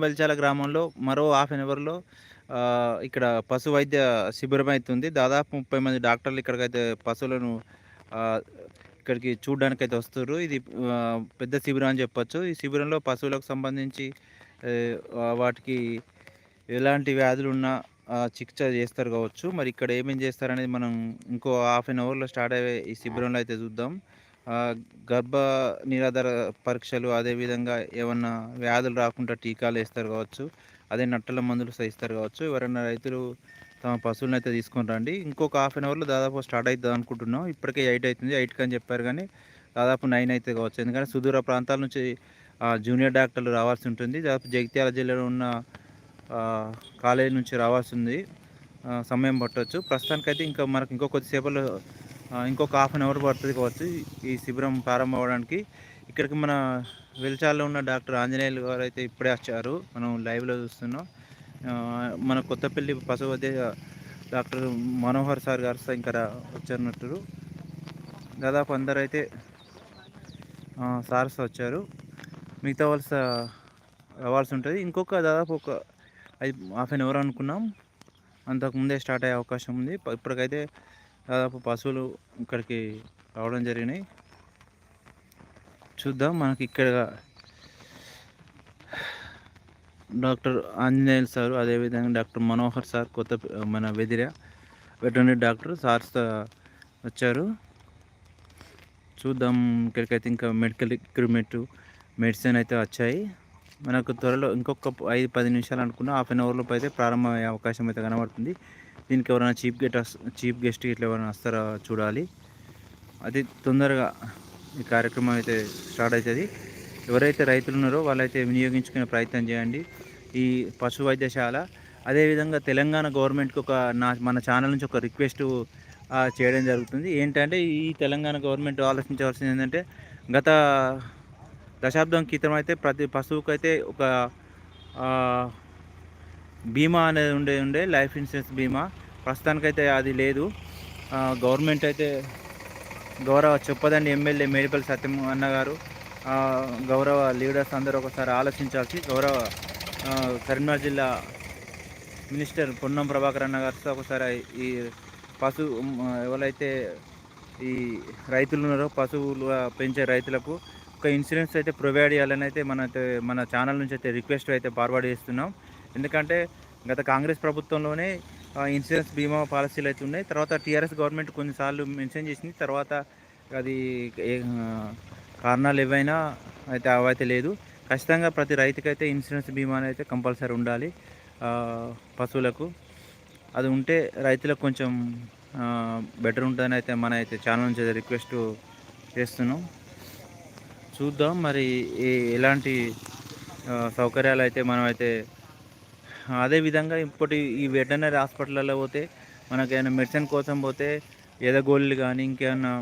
వెల్చాల గ్రామంలో మరో half an అవర్లో ఇక్కడ పశు వైద్య శిబిరం అవుతుంది దాదాపు ముప్పై మంది డాక్టర్లు ఇక్కడికైతే పశువులను ఇక్కడికి చూడడానికి అయితే వస్తారు ఇది పెద్ద శిబిరం అని చెప్పొచ్చు. ఈ శిబిరంలో పశువులకు సంబంధించి వాటికి ఎలాంటి వ్యాధులు ఉన్నా చికిత్స చేస్తారు కావచ్చు. మరి ఇక్కడ ఏమేమి చేస్తారనేది మనం ఇంకో హాఫ్ అన్ అవర్లో స్టార్ట్ అయ్యే ఈ శిబిరంలో అయితే చూద్దాం. గర్భ నిరాధార పరీక్షలు అదేవిధంగా ఏమన్నా వ్యాధులు రాకుండా టీకాలు వేస్తారు కావచ్చు అదే నట్టల మందులు సహిస్తారు కావచ్చు. ఎవరైనా రైతులు తమ పశువులను అయితే తీసుకొని రండి. ఇంకొక హాఫ్ అన్ అవర్లో దాదాపు స్టార్ట్ అవుతుంది అనుకుంటున్నాం. ఇప్పటికే ఎయిట్ అవుతుంది. ఎయిట్కి అని చెప్పారు కానీ దాదాపు నైన్ అయితే కావచ్చు. ఎందుకంటే సుదూర ప్రాంతాల నుంచి జూనియర్ డాక్టర్లు రావాల్సి ఉంటుంది. దాదాపు జగిత్యాల జిల్లాలో ఉన్న కాలేజీ నుంచి రావాల్సి ఉంది. సమయం పట్టవచ్చు ప్రస్తుతానికైతే ఇంకా మనకు ఇంకో కొద్దిసేపట్లో ఇంకొక హాఫ్ అన్ అవర్ పడుతుంది కావచ్చు. ఈ శిబిరం ప్రారంభం అవ్వడానికి. ఇక్కడికి మన వెల్చాల్లో ఉన్న డాక్టర్ ఆంజనేయులు గారు అయితే ఇప్పుడే వచ్చారు. మనం లైవ్లో చూస్తున్నాం. మన కొత్తపల్లి పశువైద్య డాక్టర్ మనోహర్ సార్ గారు ఇంకా వచ్చారన్నట్టు. దాదాపు అందరు అయితే సార్స్ వచ్చారు. మిగతా వాళ్ళ రావాల్సి ఉంటుంది. ఇంకొక దాదాపు ఒక ఐదు హాఫ్ అన్ అవర్ అనుకున్నాం. అంతకుముందే స్టార్ట్ అయ్యే అవకాశం ఉంది. ఇప్పటికైతే దాదాపు పశువులు ఇక్కడికి రావడం జరిగినాయి. చూద్దాం మనకి ఇక్కడ డాక్టర్ ఆంజనేయులు సార్ అదేవిధంగా డాక్టర్ మనోహర్ సార్ కొత్త మన వెదిర వెటర్నరీ డాక్టర్ సార్స్ వచ్చారు. చూద్దాం ఇక్కడికైతే ఇంకా మెడికల్ ఎక్విప్మెంట్ మెడిసిన్ అయితే వచ్చాయి. మనకు త్వరలో ఇంకొక ఐదు పది నిమిషాలు అనుకున్న హాఫ్ అన్ అవర్లో అయితే ప్రారంభమయ్యే అవకాశం అయితే కనబడుతుంది. దీనికి ఎవరైనా చీప్ గెస్ట్ చీప్ గెస్ట్ ఇట్లా ఎవరైనా వస్తారా చూడాలి. అది తొందరగా ఈ కార్యక్రమం అయితే స్టార్ట్ అవుతుంది ఎవరైతే రైతులు ఉన్నారో వాళ్ళైతే వినియోగించుకునే ప్రయత్నం చేయండి. ఈ పశు వైద్యశాల అదేవిధంగా తెలంగాణ గవర్నమెంట్కి ఒక నా మన ఛానల్ నుంచి ఒక రిక్వెస్ట్ చేయడం జరుగుతుంది. ఏంటంటే ఈ తెలంగాణ గవర్నమెంట్ ఆలోచించవలసింది ఏంటంటే గత దశాబ్దం క్రితం అయితే ప్రతి పశువుకు అయితే ఒక బీమా అనేది ఉండే ఉండే లైఫ్ ఇన్సూరెన్స్ బీమా. ప్రస్తుతానికైతే అది లేదు. గవర్నమెంట్ అయితే గౌరవ చెప్పదండి ఎమ్మెల్యే మేడిపల్లి సత్యం అన్నగారు గౌరవ లీడర్స్ అందరూ ఒకసారి ఆలోచించాల్సి గౌరవ కరీంనగర్ జిల్లా మినిస్టర్ పొన్నం ప్రభాకర్ అన్న గారితో ఒకసారి ఈ పశు ఎవరైతే ఈ రైతులు ఉన్నారో పశువులు పెంచే రైతులకు ఒక ఇన్సూరెన్స్ అయితే ప్రొవైడ్ చేయాలని అయితే మన మన ఛానల్ నుంచి అయితే రిక్వెస్ట్ అయితే ఫార్వర్డ్ చేస్తున్నాం. ఎందుకంటే గత కాంగ్రెస్ ప్రభుత్వంలోనే ఇన్సూరెన్స్ బీమా పాలసీలు అయితే ఉన్నాయి. తర్వాత టీఆర్ఎస్ గవర్నమెంట్ కొన్నిసార్లు మెన్షన్ చేసింది. తర్వాత అది కారణాలు ఏవైనా అయితే అవైతే లేదు. ఖచ్చితంగా ప్రతి రైతుకైతే ఇన్సూరెన్స్ బీమా అయితే కంపల్సరీ ఉండాలి పశువులకు. అది ఉంటే రైతులకు కొంచెం బెటర్ ఉంటుందని అయితే మన అయితే ఛానల్ నుంచి రిక్వెస్ట్ చేస్తున్నాం. చూద్దాం మరి ఎలాంటి సౌకర్యాలు అయితే మనం అయితే అదేవిధంగా ఇప్పటి ఈ వెటనరీ హాస్పిటల్లో పోతే మనకైనా మెడిసిన్ కోసం పోతే ఎదగోళ్ళు కానీ ఇంకేమైనా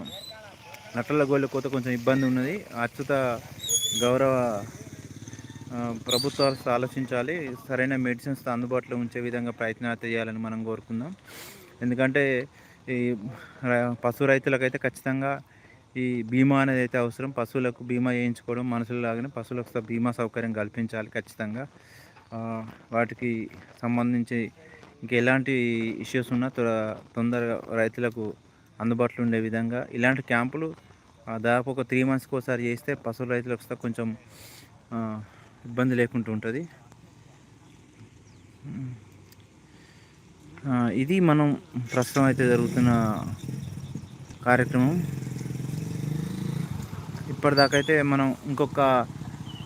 నట్టల గోళ్ళు పోతే కొంచెం ఇబ్బంది ఉన్నది. అచ్యుత గౌరవ ప్రభుత్వాలు ఆలోచించాలి. సరైన మెడిసిన్స్ అందుబాటులో ఉంచే విధంగా ప్రయత్నాలు చేయాలని మనం కోరుకుందాం. ఎందుకంటే ఈ పశు రైతులకైతే ఖచ్చితంగా ఈ బీమా అనేది అయితే అవసరం. పశువులకు బీమా చేయించుకోవడం మనుషులలాగానే పశువులకు బీమా సౌకర్యం కల్పించాలి ఖచ్చితంగా. వాటికి సంబంధించి ఇంకెలాంటి ఇష్యూస్ ఉన్నా తొందరగా రైతులకు అందుబాటులో ఉండే విధంగా ఇలాంటి క్యాంపులు దాదాపు ఒక త్రీ మంత్స్కి ఒకసారి చేస్తే పశువుల రైతులకు కొంచెం ఇబ్బంది లేకుండా ఉంటుంది. ఇది మనం ప్రస్తుతం అయితే జరుగుతున్న కార్యక్రమం. ఇప్పటిదాకైతే మనం ఇంకొక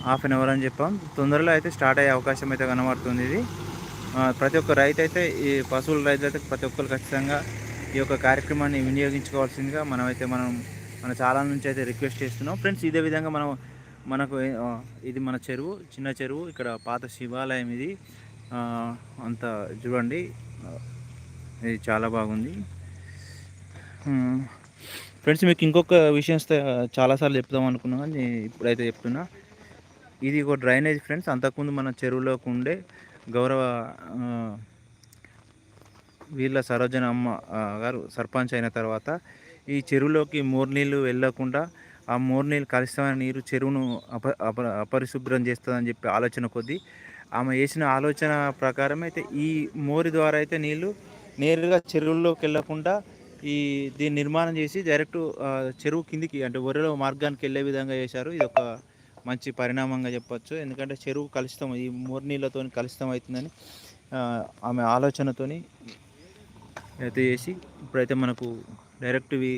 హాఫ్ అన్ అవర్ అని చెప్పాం. తొందరలో అయితే స్టార్ట్ అయ్యే అవకాశం అయితే కనబడుతుంది ఇది. ప్రతి ఒక్క రైతు అయితే ఈ పశువుల రైతు అయితే ప్రతి ఒక్కరు ఖచ్చితంగా ఈ యొక్క కార్యక్రమాన్ని వినియోగించుకోవాల్సిందిగా మనమైతే మనం మన చాలా నుంచి అయితే రిక్వెస్ట్ చేస్తున్నాం. ఫ్రెండ్స్ ఇదే విధంగా మనం మనకు ఇది మన చెరువు చిన్న చెరువు ఇక్కడ పాత శివాలయం ఇది. అంత చూడండి. ఇది చాలా బాగుంది. ఫ్రెండ్స్ మీకు ఇంకొక విషయం చాలాసార్లు చెప్దాం అనుకున్నా కానీ ఇప్పుడైతే చెప్తున్నా. ఇది ఒక డ్రైనేజ్ ఫ్రెండ్స్. అంతకుముందు మన చెరువులోకి ఉండే గౌరవ వీళ్ళ సరోజన అమ్మ గారు సర్పంచ్ అయిన తర్వాత ఈ చెరువులోకి నీళ్ళు వెళ్ళకుండా ఆ నీళ్ళు కలుషితమైన నీరు చెరువును అప అప అపరిశుభ్రం చేస్తుందని చెప్పి ఆలోచన కొద్దీ ఆమె చేసిన ఆలోచన ప్రకారం అయితే ఈ మోరి ద్వారా అయితే నీళ్ళు నేరుగా చెరువుల్లోకి వెళ్ళకుండా ఈ దీన్ని నిర్మాణం చేసి డైరెక్ట్ చెరువు కిందికి అంటే ఒర్రెలో మార్గానికి వెళ్ళే విధంగా చేశారు. ఇది ఒక మంచి పరిణామంగా చెప్పొచ్చు. ఎందుకంటే చెరువు కలుషితం ఈ మూరు నీళ్ళతో కలుషితం అవుతుందని ఆమె ఆలోచనతోని అయితే చేసి ఇప్పుడైతే మనకు డైరెక్ట్ ఇవి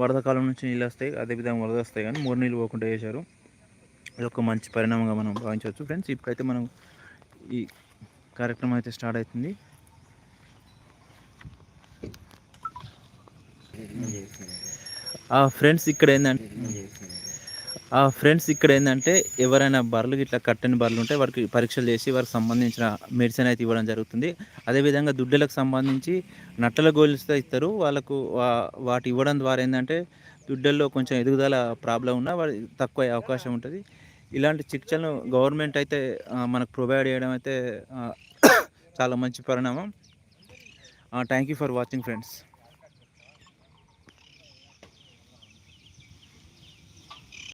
వరద కాలం నుంచి నీళ్ళు వస్తాయి. అదేవిధంగా వరద వస్తాయి కానీ మూడు నీళ్ళు పోకుండా చేశారు. ఇది ఒక మంచి పరిణామంగా మనం భావించవచ్చు. ఫ్రెండ్స్ ఇప్పుడైతే మనం ఈ కార్యక్రమం అయితే స్టార్ట్ అవుతుంది. ఆ ఫ్రెండ్స్ ఇక్కడ ఏంటంటే ఫ్రెండ్స్ ఇక్కడ ఏంటంటే ఎవరైనా బర్రెలు ఇట్లా కట్టని బర్రెలు ఉంటే వారికి పరీక్షలు చేసి వారికి సంబంధించిన మెడిసిన్ అయితే ఇవ్వడం జరుగుతుంది. అదేవిధంగా దుడ్డలకు సంబంధించి నట్టల గోలిస్తే ఇస్తారు. వాళ్ళకు వా- వాటి ఇవ్వడం ద్వారా ఏంటంటే దుడ్డల్లో కొంచెం ఎదుగుదల ప్రాబ్లం ఉన్నా వారి తక్కువ అయ్యే అవకాశం ఉంటుంది. ఇలాంటి చికిత్సలను గవర్నమెంట్ అయితే మనకు ప్రొవైడ్ చేయడం అయితే చాలా మంచి పరిణామం. Thank you for watching friends.